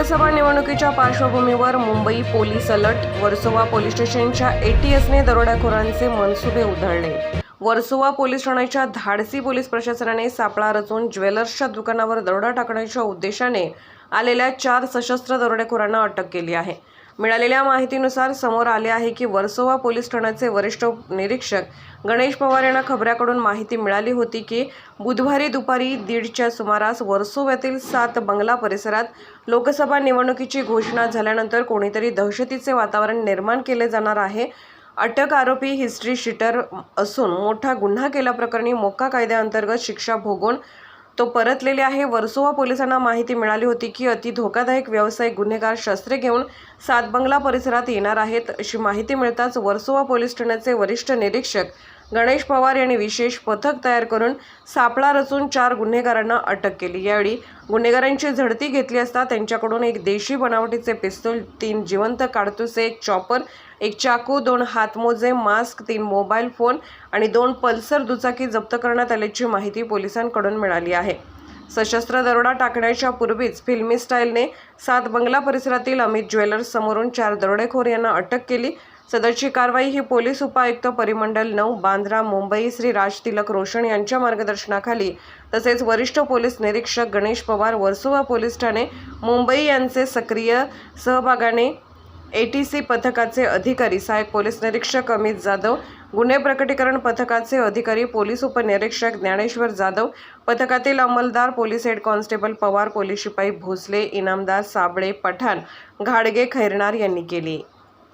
लोकसभा निवडणुकीच्या पार्श्वभूमीवर Mumbai police alert Versova police स्टेशनच्या एटीएसने दरोडेखोरांचे मनसुबे उधळले. वर्सोवा पोलीस ठाण्याच्या धाडसी पोलीस प्रशासनाने सापळा रचून ज्वेलर्सच्या दुकानावर दरोडा टाकण्याच्या उद्देशाने आलेल्या चार सशस्त्र दरोडेखोरांना अटक केली आहे. मिळालेल्या माहितीनुसार समोर आले आहे की वर्सोवा पोलीस ठाण्याचे वरिष्ठ निरीक्षक गणेश पवार यांना खबऱ्याकडून माहिती मिळाली होती की बुधवारी दुपारी दीडच्या सुमारास वर्सोव्यातील सात बंगला परिसरात लोकसभा निवडणुकीची घोषणा झाल्यानंतर कोणीतरी दहशतीचे वातावरण निर्माण केले जाणार आहे. अटक आरोपी हिस्ट्री शीटर असून मोठा गुन्हा केल्याप्रकरणी मोक्का कायद्याअंतर्गत शिक्षा भोगून तो परतलेले आहे. वर्सोवा पोलिसांना माहिती मिळाली होती की अति धोकादायक व्यावसायिक गुन्हेगार शस्त्रे घेऊन सातबंगला परिसरात येणार आहेत. अशी माहिती मिळताच वर्सोवा पोलीस ठाण्याचे वरिष्ठ निरीक्षक गणेश पवार यांनी विशेष पथक तयार करून सापळा रचून चार गुन्हेगारांना अटक केली. यावेळी गुन्हेगारांची झडती घेतली असता त्यांच्याकडून एक देशी बनावटीचे पिस्तूल तीन जिवंत काडतुसे एक चॉपर एक चाकू दोन हातमोजे मास्क तीन मोबाईल फोन आणि दोन पल्सर दुचाकी जप्त करण्यात आल्याची माहिती पोलिसांकडून मिळाली आहे. सशस्त्र दरोडा टाकण्याच्या पूर्वीच फिल्मी स्टाईलने सात बंगला परिसरातील अमित ज्वेलर्स समोरून चार दरोडेखोर यांना अटक केली. सदरची कारवाई ही पोलीस उपायुक्त परिमंडल नऊ बांद्रा मुंबई श्री राज तिलक रोशन यांच्या मार्गदर्शनाखाली. तसेच वरिष्ठ पोलीस निरीक्षक गणेश पवार वर्सोवा पोलीस ठाणे मुंबई यांचे सक्रिय सहभागाने एटीसी पथकाचे अधिकारी सहाय्यक पोलीस निरीक्षक अमित जाधव गुन्हे प्रकटीकरण पथकाचे अधिकारी पोलीस उपनिरीक्षक ज्ञानेश्वर जाधव पथकातील अंमलदार police head constable Pawar police शिपाई भोसले इनामदार साबळे पठाण घाडगे खैरनार यांनी केली.